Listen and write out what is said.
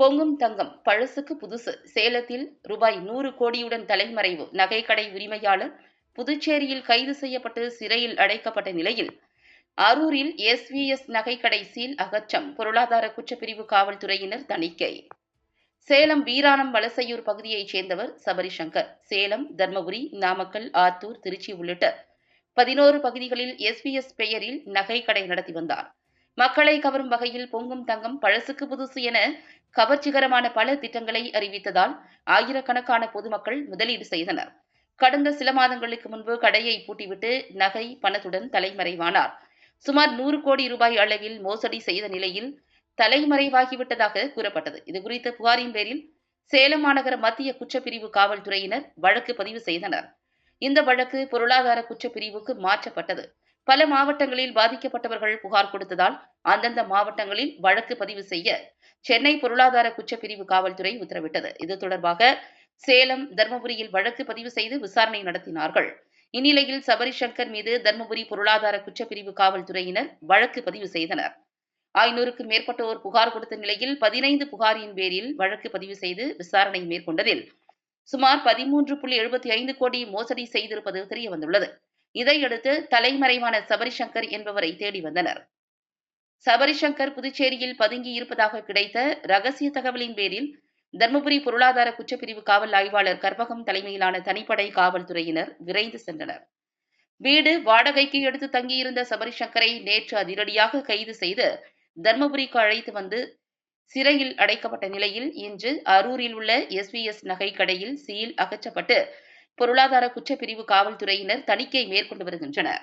பொங்கும் தங்கம் பழசுக்கு புதுசு. சேலத்தில் ரூபாய் நூறு கோடியுடன் தலைமறைவு. நகைக்கடை உரிமையாளர் புதுச்சேரியில் கைது செய்யப்பட்டு சிறையில் அடைக்கப்பட்ட நிலையில் அரூரில் எஸ்விஎஸ் நகைக்கடை சீல் அகற்றம். பொருளாதார குற்றப்பிரிவு காவல்துறையினர் தணிக்கை. சேலம் வீராணம் வலசையூர் பகுதியைச் சேர்ந்தவர் சபரிசங்கர். சேலம் தர்மபுரி நாமக்கல் ஆத்தூர் திருச்சி உள்ளிட்ட பதினோரு பகுதிகளில் எஸ்பிஎஸ் பெயரில் நகைக்கடை நடத்தி வந்தார். மக்களை கவரும் வகையில் பொங்கும் தங்கம் பழசுக்கு புதுசு என கவர்ச்சிகரமான பல திட்டங்களை அறிவித்ததால் ஆயிரக்கணக்கான பொதுமக்கள் முதலீடு செய்தனர். கடந்த சில மாதங்களுக்கு முன்பு கடையை பூட்டிவிட்டு நகை பணத்துடன் தலைமறைவானார். சுமார் நூறு கோடி ரூபாய் அளவில் மோசடி செய்த நிலையில் தலைமறைவாகிவிட்டதாக கூறப்பட்டது. இதுகுறித்த புகாரின் பேரில் சேலம் மாநகர மத்திய குற்றப்பிரிவு காவல்துறையினர் வழக்கு பதிவு செய்தனர். இந்த வழக்கு பொருளாதார குற்றப்பிரிவுக்கு மாற்றப்பட்டது. பல மாவட்டங்களில் பாதிக்கப்பட்டவர்கள் புகார் கொடுத்ததால் அந்தந்த மாவட்டங்களில் வழக்கு பதிவு செய்ய சென்னை பொருளாதார குற்றப்பிரிவு காவல்துறை உத்தரவிட்டது. இது தொடர்பாக சேலம் தர்மபுரியில் வழக்கு பதிவு செய்து விசாரணை நடத்தினார்கள். இந்நிலையில் சபரி சங்கர் மீது தர்மபுரி பொருளாதார குற்றப்பிரிவு காவல்துறையினர் வழக்கு பதிவு செய்தனர். ஐநூறுக்கும் மேற்பட்டோர் புகார் கொடுத்த நிலையில் பதினைந்து புகாரின் பேரில் வழக்கு பதிவு செய்து விசாரணை மேற்கொண்டதில் சுமார் பதிமூன்று புள்ளி எழுபத்தி ஐந்து கோடி மோசடி செய்திருப்பது தெரியவந்துள்ளது. இதையடுத்து தலைமறைவான சபரிசங்கர் என்பவரை தேடி வந்தனர். சபரிசங்கர் புதுச்சேரியில் பதுங்கி இருப்பதாக கிடைத்த ரகசிய தகவலின் பேரில் தர்மபுரி பொருளாதார குற்றப்பிரிவு காவல் ஆய்வாளர் கற்பகம் தலைமையிலான தனிப்படை காவல்துறையினர் விரைந்து சென்றனர். வீடு வாடகைக்கு எடுத்து தங்கியிருந்த சபரிசங்கரை நேற்று அதிரடியாக கைது செய்து தர்மபுரிக்கு அழைத்து வந்து சிறையில் அடைக்கப்பட்ட நிலையில் இன்று அரூரில் உள்ள எஸ்விஎஸ் நகை கடையில் சீல் அகற்றப்பட்டு பொருளாதார குற்றப்பிரிவு காவல்துறையினர் தணிக்கை மேற்கொண்டு வருகின்றனர்.